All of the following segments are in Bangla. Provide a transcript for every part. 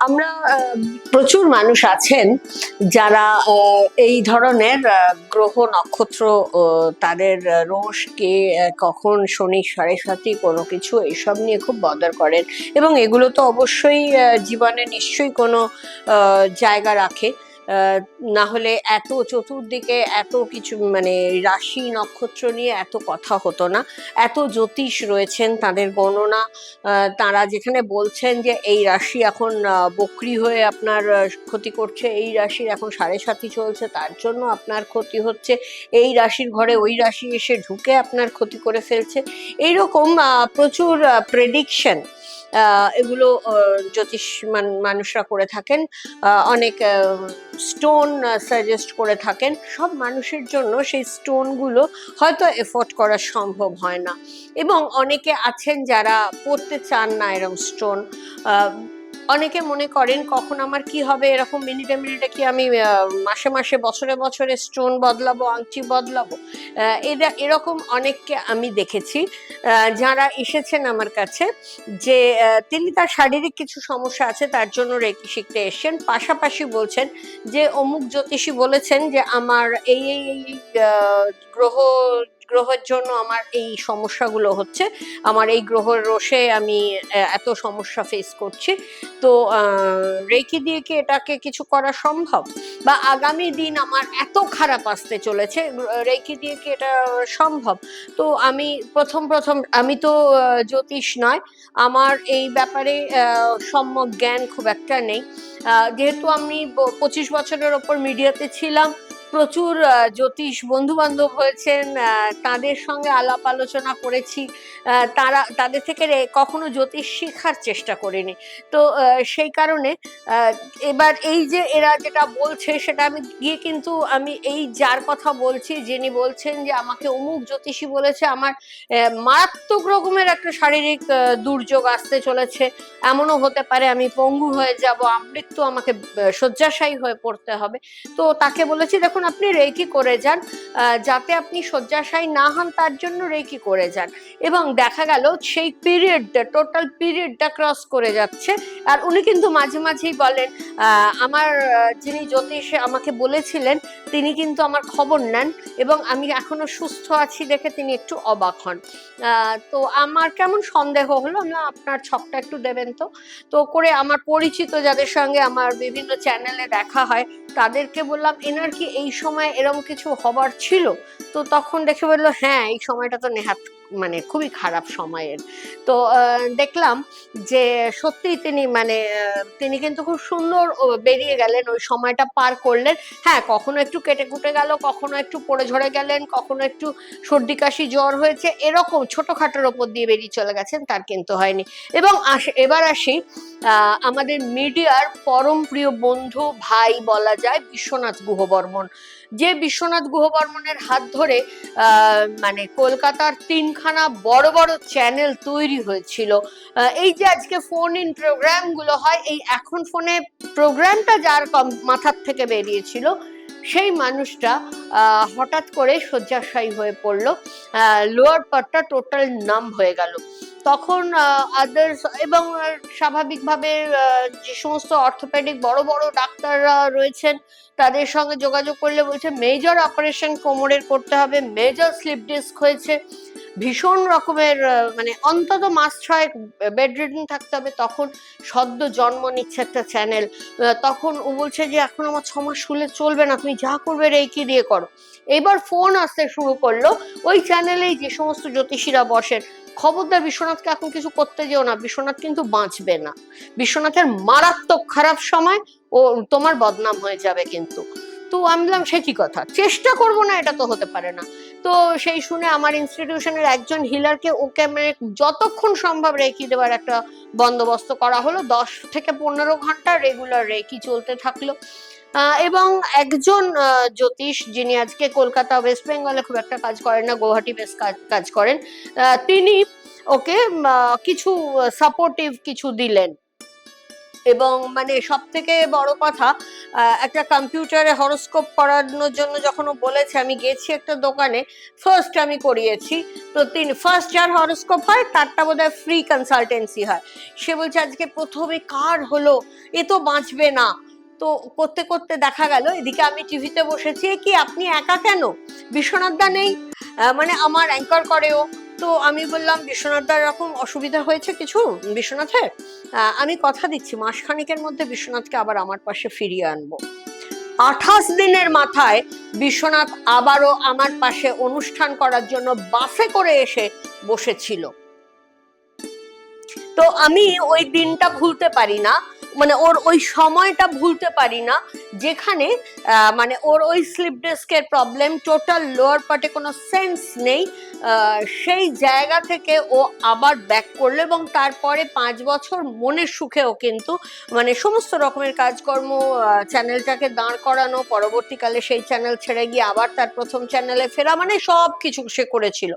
আমরা প্রচুর মানুষ আছেন যারা এই ধরনের গ্রহ নক্ষত্র তাদের রোষকে কে কখন শনি সরস্বতী কোনো কিছু এইসব নিয়ে খুব বদর করেন। এবং এগুলো তো অবশ্যই জীবনে নিশ্চয়ই কোনো জায়গা রাখে। না হলে এত চতুর্দিকে এত কিছু মানে রাশি নক্ষত্র নিয়ে এত কথা হতো না। এত জ্যোতিষ রয়েছেন তাদের আহ, তারা যেখানে বলছেন যে এই রাশি এখন বক্রি হয়ে আপনার ক্ষতি করছে এই রাশির এখন সাড়ে সাথী চলছে তার জন্য আপনার ক্ষতি হচ্ছে। এই রাশির ঘরে ওই রাশি এসে ঢুকে আপনার ক্ষতি করে ফেলছে। এইরকম প্রচুর প্রেডিকশন এগুলো জ্যোতিষ মান- মানুষরা করে থাকেন। অনেক স্টোন সাজেস্ট করে থাকেন। সব মানুষের জন্য সেই স্টোনগুলো হয়তো এফোর্ড করা সম্ভব হয় না। এবং অনেকে আছেন যারা পড়তে চান না এরকম স্টোন অনেকে মনে করেন কখন আমার কি হবে এরকম মিনিটে মিনিটে কি আমি মাসে মাসে বছরে বছরে স্টোন বদলাবো আংটি বদলাবো? এরা এরকম অনেককে আমি দেখেছি যারা এসেছেন আমার কাছে যে তিনি তার শারীরিক কিছু সমস্যা আছে তার জন্য রেকি শিখতে এসেছেন। পাশাপাশি বলছেন যে অমুক জ্যোতিষী বলেছেন যে আমার এই এই, গ্রহ গ্রহের জন্য আমার এই সমস্যাগুলো হচ্ছে। আমার এই গ্রহের রোষে আমি এত সমস্যা ফেস করছি। তো রেকি দিয়ে কি এটাকে কিছু করা সম্ভব? বা আগামী দিন আমার এত খারাপ আসতে চলেছে রেকি দিয়ে কি এটা সম্ভব? তো আমি প্রথম প্রথম, আমি তো জ্যোতিষ নয়। আমার এই ব্যাপারে সম্যক জ্ঞান খুব একটা নেই। যেহেতু আমি পঁচিশ বছরের ওপর মিডিয়াতে ছিলাম প্রচুর জ্যোতিষ বন্ধু বান্ধব হয়েছেন তাদের সঙ্গে আলাপ আলোচনা করেছি তারা, তাদের থেকে কখনো জ্যোতিষ শেখার চেষ্টা করিনি। তো সেই কারণে এবার এই যে এরা যেটা বলছে, সেটা আমি গিয়ে কিন্তু আমি এই যার কথা বলছি, যিনি বলছেন যে আমাকে অমুক জ্যোতিষী বলেছে, আমার মারাত্মক রকমের একটা শারীরিক দুর্যোগ আসতে চলেছে। এমনও হতে পারে আমি পঙ্গু হয়ে যাব, আমৃত্যু আমাকে শয্যাশায়ী হয়ে পড়তে হবে। তো তাকে বলেছি দেখুন আপনি রেকি করে যান যাতে আপনি শয্যাশায়ী না হন, তার জন্য রেকি করে যান। এবং দেখা গেল সেই পিরিয়ডটা টোটাল পিরিয়ডটা ক্রস করে যাচ্ছে। আর উনি কিন্তু মাঝে মাঝেই বলেন আমার যিনি জ্যোতিষ আমাকে বলেছিলেন, তিনি কিন্তু আমার খবর নেন এবং আমি এখনও সুস্থ আছি দেখে তিনি একটু অবাক হন। তো আমার কেমন সন্দেহ হলো? না, আপনার ছকটা একটু দেবেন তো। তো করে আমার পরিচিত যাদের সঙ্গে আমার বিভিন্ন চ্যানেলে দেখা হয় তাদেরকে বললাম, এনার কি এই সময় এরকম কিছু হবার ছিল? তো তখন দেখে বলল হ্যাঁ এই সময়টা তো নেহাত মানে খুবই খারাপ সময়ের। তো দেখলাম যে সত্যিই তিনি মানে তিনি কিন্তু খুব সুন্দর বেরিয়ে গেলেন, ওই সময়টা পার করলেন। হ্যাঁ কখনো একটু কেটে কুটে গেল, কখনো একটু পড়ে ঝরে গেলেন, কখনো একটু সর্দি কাশি জ্বর হয়েছে, এরকম ছোটখাটোর ওপর দিয়ে বেরিয়ে চলে গেছেন, তার কিন্তু হয়নি। এবং এবার আসি আমাদের মিডিয়ার পরম প্রিয় বন্ধু, ভাই বলা যায়, বিশ্বনাথ গুহবর্মন। যে বিশ্বনাথ গুহবর্মনের হাত ধরে মানে কলকাতার তিনখানা বড় বড় চ্যানেল তৈরি হয়েছিল। এই যে আজকে ফোন ইন প্রোগ্রামগুলো হয়, এই এখন ফোনে প্রোগ্রামটা যার মাথার থেকে বেরিয়েছিল সেই মানুষটা হঠাৎ করে শয্যাশায়ী হয়ে পড়ল। লোয়ার পার্টটা টোটাল নাম হয়ে গেল। তখন আদার্স এবং স্বাভাবিকভাবে যে সমস্ত অর্থোপেডিক বড় বড় ডাক্তাররা রয়েছেন, তাদের সঙ্গে যোগাযোগ করলে বলছে মেজর অপারেশন কোমরের করতে হবে। মেজর স্লিপ ডিস্ক হয়েছে। ভীষণ রকমের মানে অন্তত মাস ছয়েক বেড রিডিং থাকতে হবে, তখন সদ্য জন্ম নিচ্ছে একটা চ্যানেল। তখন ও বলছে যে, এখন আমার ছ মাস শুলে চলবে না, তুমি যা করবে রেকি দিয়ে করো। এবার ফোন আসতে শুরু করল, ওই চ্যানেলেই যে সমস্ত জ্যোতিষীরা বসেন, খবরদার বিশ্বনাথকে এখন কিছু করতে যেও না, বিশ্বনাথ কিন্তু বাঁচবে না। বিশ্বনাথের মারাত্মক খারাপ সময়, ও, তোমার বদনাম হয়ে যাবে কিন্তু। তো আমি বললাম, সে কি কথা? চেষ্টা করব না, এটা তো হতে পারে না। তো সেই শুনে আমার ইনস্টিটিউশনের একজন হিলারকে ওকে মানে যতক্ষণ সম্ভব রেকি দেওয়ার একটা বন্দোবস্ত করা হলো, দশ থেকে পনেরো ঘণ্টা রেগুলার রেকি চলতে থাকল। এবং একজন জ্যোতিষ যিনি আজকে কলকাতা ওয়েস্ট বেঙ্গলে খুব একটা কাজ করেন না, গুয়াহাটি বেশ কাজ- করেন তিনি ওকে কিছু সাপোর্টিভ কিছু দিলেন। এবং মানে সব থেকে বড় কথা একটা কম্পিউটারে হরোস্কোপ করানোর জন্য যখন ও বলেছে, আমি গেছি একটা দোকানে ফার্স্ট আমি করিয়েছি। তো তিন ফার্স্ট যার হরোস্কোপ হয়, তারটা বোধহয় ফ্রি কনসালটেন্সি হয়। সে বলছে, আজকে প্রথমে কার হলো? এ তো বাঁচবে না। তো করতে করতে দেখা গেল, এদিকে আমি টিভিতে বসেছি কি, আপনি একা কেন? বিশ্বনাথ দা নেই মানে আমার অ্যাঙ্কার করেও তো আমি বললাম বিশ্বনাথ দার এরকম অসুবিধা হয়েছে কিছু? বিশ্বনাথের? আমি কথা দিচ্ছি, মাসখানিকের মধ্যে বিশ্বনাথকে আবার আমার পাশে ফিরিয়ে আনব। আঠাশ দিনের মাথায় বিশ্বনাথ আবারও আমার পাশে অনুষ্ঠান করার জন্য বাসে করে এসে বসেছিল। তো আমি ওই দিনটা ভুলতে পারি না মানে ওর ওই সময়টা ভুলতে পারি না, যেখানে মানে ওর ওই স্লিপ ডেস্কের প্রবলেম টোটাল লোয়ার পার্টে কোনো সেন্স নেই সেই জায়গা থেকে ও আবার ব্যাক করল এবং তারপরে পাঁচ বছর মনের সুখেও কিন্তু মানে সমস্ত রকমের কাজকর্ম চ্যানেলটাকে দাঁড় করানো, পরবর্তীকালে সেই চ্যানেল ছেড়ে গিয়ে আবার তার প্রথম চ্যানেলে ফেরা মানে সব কিছু সে করেছিল।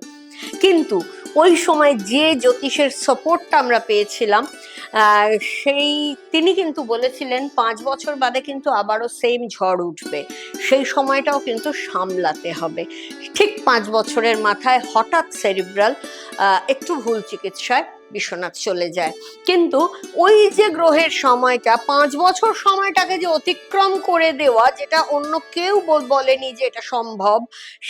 কিন্তু ওই সময় যে জ্যোতিষের সাপোর্টটা আমরা পেয়েছিলাম সেই তিনি কিন্তু বলেছিলেন, পাঁচ বছর বাদে কিন্তু আবারও সেম ঝড় উঠবে। সেই সময়টাও কিন্তু সামলাতে হবে। ঠিক পাঁচ বছরের মাথায় হঠাৎ সেরিব্রাল একটু ভুল চিকিৎসায় বিশ্বনাথ চলে যায়। কিন্তু ওই যে গ্রহের সময়টা, পাঁচ বছর সময়টাকে যে অতিক্রম করে দেওয়া, যেটা অন্য কেউ বলেনি যে এটা সম্ভব,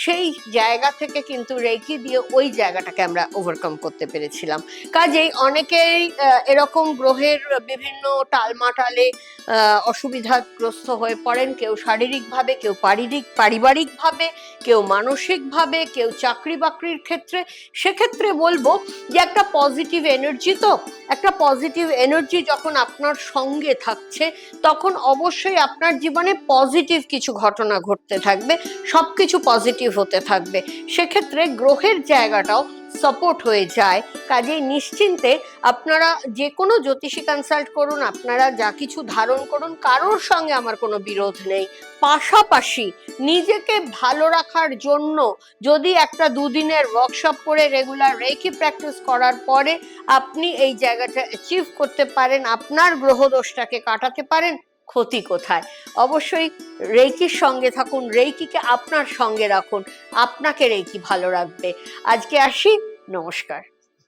সেই জায়গা থেকে কিন্তু রেকি দিয়ে ওই জায়গাটাকে আমরা ওভারকাম করতে পেরেছিলাম। কাজেই অনেকেই এরকম গ্রহের বিভিন্ন টালমাটালে অসুবিধাগ্রস্ত হয়ে পড়েন। কেউ শারীরিকভাবে, কেউ পারিবারিক পারিবারিকভাবে, কেউ মানসিকভাবে। কেউ চাকরি বাকরির ক্ষেত্রে, সেক্ষেত্রে বলব যে একটা পজিটিভ এনার্জি তো, একটা পজিটিভ এনার্জি যখন আপনার সঙ্গে থাকছে, তখন অবশ্যই আপনার জীবনে পজিটিভ কিছু ঘটনা ঘটতে থাকবে সব কিছু পজিটিভ হতে থাকবে। সেক্ষেত্রে গ্রহের জায়গাটাও সাপোর্ট হয়ে যায়, কাজেই নিশ্চিন্তে আপনারা যে কোনো জ্যোতিষী কনসাল্ট করুন, আপনারা যা কিছু ধারণ করুন, কারোর সঙ্গে আমার কোনো বিরোধ নেই। পাশাপাশি নিজেকে ভালো রাখার জন্য যদি একটা দুদিনের ওয়ার্কশপ করে রেগুলার রেকি প্র্যাকটিস করার পরে আপনি এই জায়গাটা অ্যাচিভ করতে পারেন, আপনার গ্রহদোষটাকে কাটাতে পারেন ক্ষতি কোথায়? অবশ্যই রেইকির সঙ্গে থাকুন, রেইকিকে আপনার সঙ্গে রাখুন, আপনাকে রেইকি ভালো রাখবে। আজকে আসি, নমস্কার।